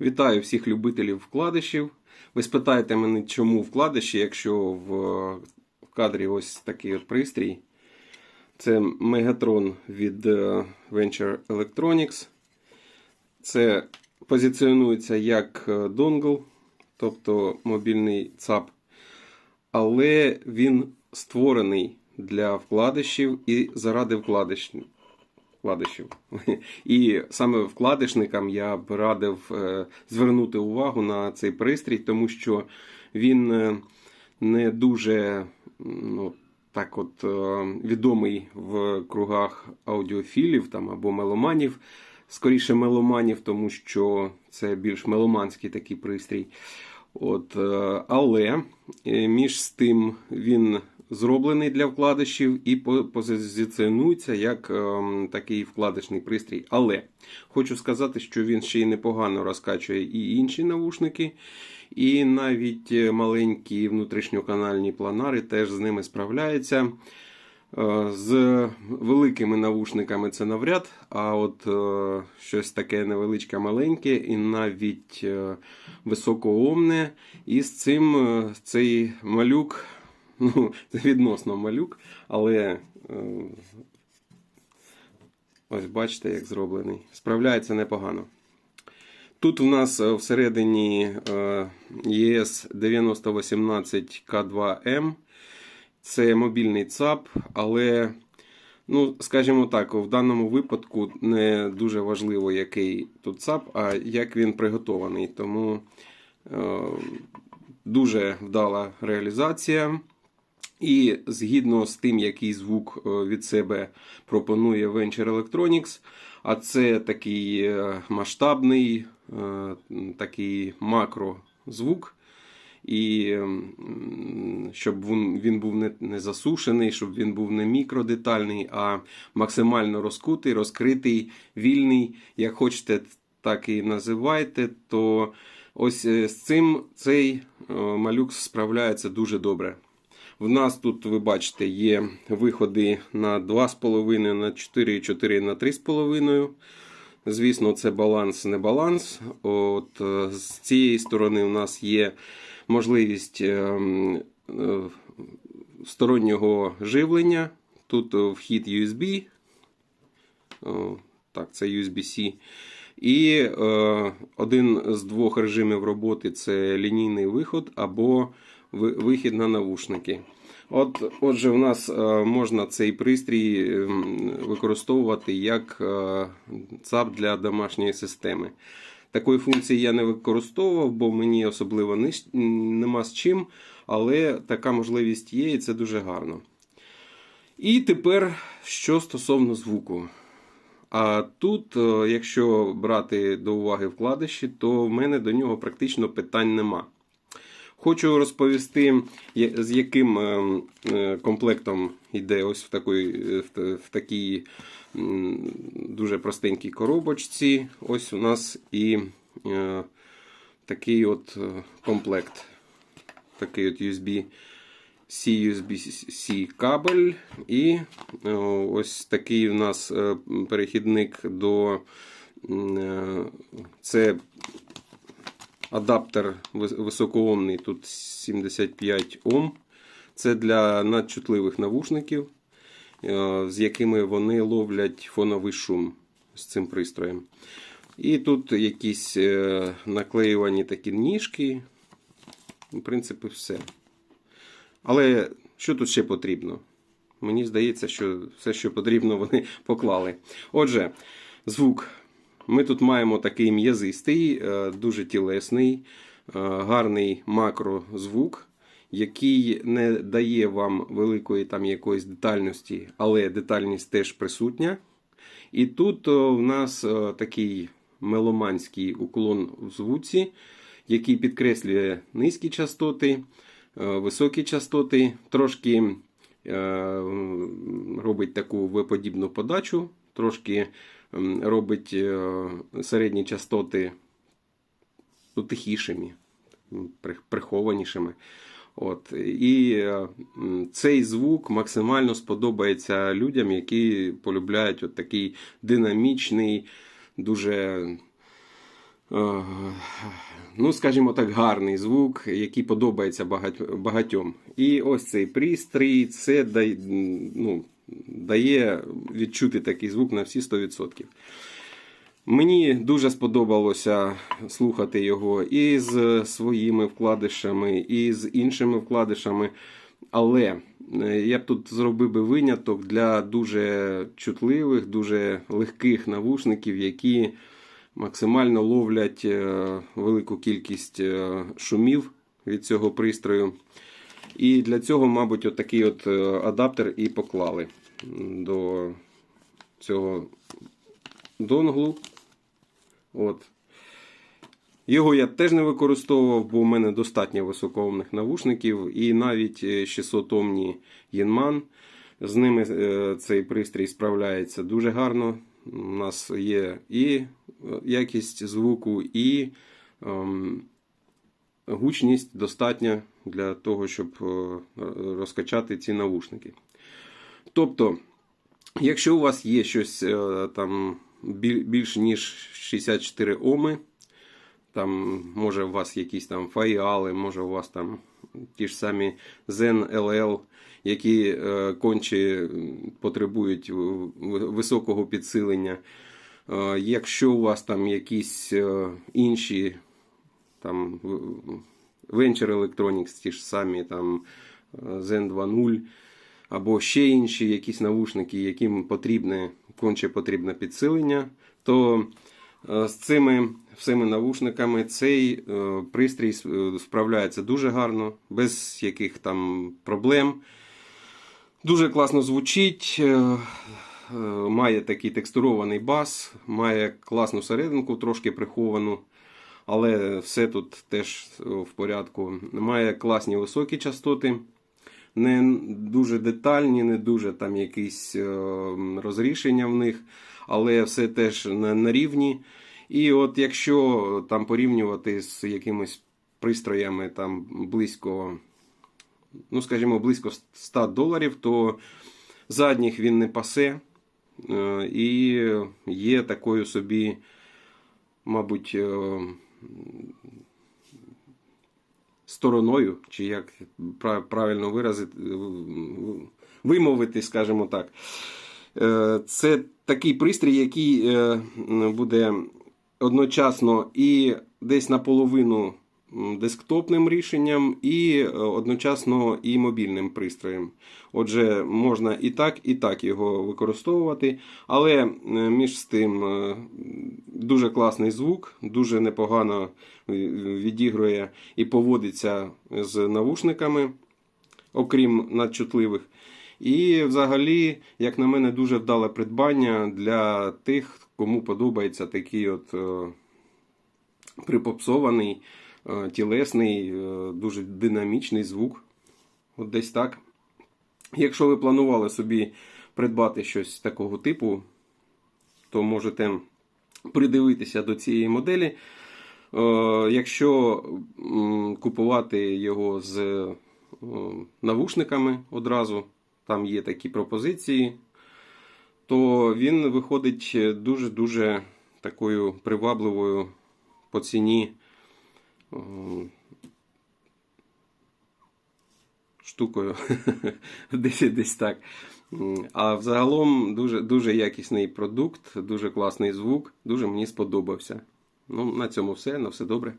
Вітаю всіх любителів вкладишів. Ви спитаєте мене, чому вкладиші, якщо в, кадрі ось такий от пристрій. Це Megatron від е, Venture Electronics. Це позиціонується як е, донгл, тобто мобільний ЦАП. Але він створений для вкладишів і заради вкладишів вкладишів. І саме вкладишникам я б радив е, звернути увагу на цей пристрій, тому що він е, не дуже ну, так от е, відомий в кругах аудіофілів там, або меломанів. Скоріше меломанів, тому що це більш меломанський такий пристрій. От, але між тим він зроблений для вкладишів і по- позиціонується як ем, такий вкладишний пристрій. Але хочу сказати, що він ще й непогано розкачує і інші навушники, і навіть е, маленькі внутрішньоканальні планари теж з ними справляються. Е, З великими навушниками це навряд, а от е, щось таке невеличке маленьке і навіть е, високоомне. І з цим е, цей малюк, ну, це відносно малюк, але е, ось бачите, як зроблений. Справляється непогано. Тут у нас е, всередині е, ЄС 9018 К2М. Це мобільний ЦАП, але, ну, скажімо так, в даному випадку не дуже важливо, який тут ЦАП, а як він приготований. Тому е, дуже вдала реалізація. І згідно з тим, який звук е, від себе пропонує Venture Electronics, а це такий е, масштабний, е, такий макрозвук. І щоб він, був не, засушений, щоб він був не мікродетальний, а максимально розкутий, розкритий, вільний. Як хочете, так і називайте, то ось з цим цей малюк справляється дуже добре. В нас тут, ви бачите, є виходи на 2,5, на 4, 4 на 3,5. Звісно, це баланс, не баланс. От, е, з цієї сторони у нас є можливість е, е, стороннього живлення. Тут е, вхід USB. Так, це USB-C. І е, один з двох режимів роботи це лінійний виход або вихід на навушники. От, отже, у нас е, можна цей пристрій ем, використовувати як е, ЦАП для домашньої системи. Такої функції я не використовував, бо мені особливо не, нема з чим, але така можливість є, і це дуже гарно. І тепер, що стосовно звуку. А тут, е, якщо брати до уваги вкладиші, то в мене до нього практично питань нема. Хочу розповісти, з яким е, е, комплектом йде ось в такій, е, в такій дуже простенькій коробочці. Ось у нас і такий от комплект. Такий от USB. C USB-C кабель, і ось такий у нас перехідник до це адаптер високоомний, тут 75 Ом. Це для надчутливих навушників, е, з якими вони ловлять фоновий шум з цим пристроєм. І тут якісь е, наклеювані такі ніжки. В принципі, все. Але що тут ще потрібно? Мені здається, що все, що потрібно, вони поклали. Отже, звук. Ми тут маємо такий м'язистий, е, дуже тілесний, е, гарний макрозвук, який не дає вам великої там якоїсь детальності, але детальність теж присутня. І тут в нас е, такий меломанський уклон в звуці, який підкреслює низькі частоти, е, високі частоти, трошки е, робить таку виподібну подачу, трошки робить е, середні частоти ну, тихішими, прихованішими. От. І е, цей звук максимально сподобається людям, які полюбляють от такий динамічний, дуже е, ну, скажімо так, гарний звук, який подобається багатьом. І ось цей пристрій, це ну, дає відчути такий звук на всі 100%. Мені дуже сподобалося слухати його і з своїми вкладишами, і з іншими вкладишами. Але е, я б тут зробив би виняток для дуже чутливих, дуже легких навушників, які максимально ловлять е, велику кількість е, шумів від цього пристрою. І для цього, мабуть, отакий от е, адаптер і поклали до цього донглу. От. Його я теж не використовував, бо у мене достатньо високоомних навушників, і навіть 600-омні Єнман. З ними е, цей пристрій справляється дуже гарно. У нас є і е, якість звуку, і ем, гучність достатня для того, щоб е, розкачати ці навушники. Тобто, якщо у вас є щось е, там більш ніж 64 Оми, там, може, у вас якісь там фаїали, може, у вас там ті ж самі Zen LL, які е, конче потребують високого підсилення. Е, якщо у вас там якісь е, інші там Venture Electronics, ті ж самі там е, Zen 2.0, або ще інші якісь навушники, яким потрібне, конче потрібне підсилення, то е, з цими всіми навушниками цей е, пристрій справляється дуже гарно, без яких там проблем. Дуже класно звучить, має такий текстурований бас, має класну серединку, трошки приховану. Але все тут теж в порядку. Має класні високі частоти, не дуже детальні, не дуже там якісь е, розрішення в них, але все теж на, на рівні. І от якщо там порівнювати з якимись пристроями там близько, ну скажімо, близько 100 доларів, то задніх він не пасе. е, І є такою собі, мабуть, е, стороною, чи як правильно виразити, вимовити, скажімо так. Е, Це такий пристрій, який е, буде одночасно і десь наполовину десктопним рішенням, і е, одночасно і мобільним пристроєм. Отже, можна і так, і так його використовувати. Але е, між тим е, дуже класний звук, дуже непогано відігрує і поводиться з навушниками, окрім надчутливих. І взагалі, як на мене, дуже вдале придбання для тих, кому подобається такий от припопсований, тілесний, е, дуже динамічний звук. От десь так. Якщо ви планували собі придбати щось такого типу, то можете придивитися до цієї моделі. Е, Якщо купувати його з е, навушниками одразу, там є такі пропозиції, то він виходить дуже-дуже такою привабливою по ціні е, штукою. десь, десь так. А взагалом дуже, дуже якісний продукт, дуже класний звук, дуже мені сподобався. Ну, на цьому все. На все добре.